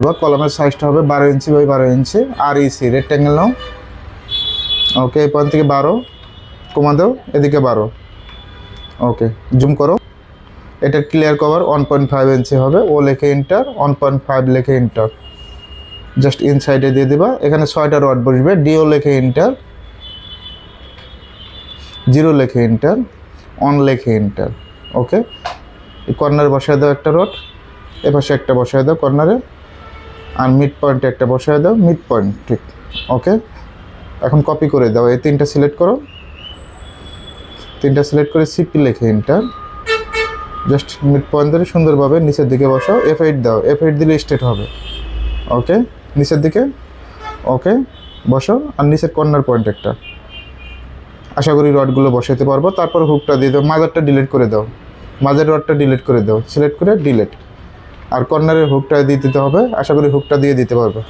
কলমের সাইজটা হবে বারো ইঞ্চি বাই বারো ইঞ্চি আর ইসি রেক্ট্যাঙ্গেল নাও ওকে এই পয়েন্ট থেকে বারো, কমা দাও, এদিকে বারো। ওকে জুম করো। এটা clear cover one point five inch হবে, ও লেখে ইন্টার ওয়ান পয়েন্ট ফাইভ লেখে ইন্টার জাস্ট ইনসাইডে দিয়ে দিবা, এখানে ছয়টা রড বসবে ডিও লেখে ইন্টার জিরো লেখে ইন্টার অন লেখে ইন্টার ওকে কর্নার বসায় দাও একটা রড এপাশে একটা বসায় দাও কর্নারে আর মিড পয়েন্টে একটা বসায় দাও মিড পয়েন্ট ঠিক ওকে এখন কপি করে দাও, এই তিনটা সিলেক্ট করো। তিনটা সিলেক্ট করে সিপি লেখে ইন্টার জাস্ট মিড পয়েন্ট ধরে সুন্দরভাবে নিচের দিকে বসাও এফ এইট দাও এফ এইট দিলে স্টেট হবে ওকে নিচের দিকে ওকে বসাও, আর নিচের কর্নার পয়েন্ট একটা। আশা করি রডগুলো বসাতে পারব। তারপর হুকটা দিয়ে দাও মাজারটা ডিলিট করে দাও। মাঝের রডটা ডিলিট করে দাও। সিলেক্ট করে ডিলিট আর কর্নারের হুকটা দিয়ে দিতে হবে। আশা করি হুকটা দিয়ে দিতে পারবে।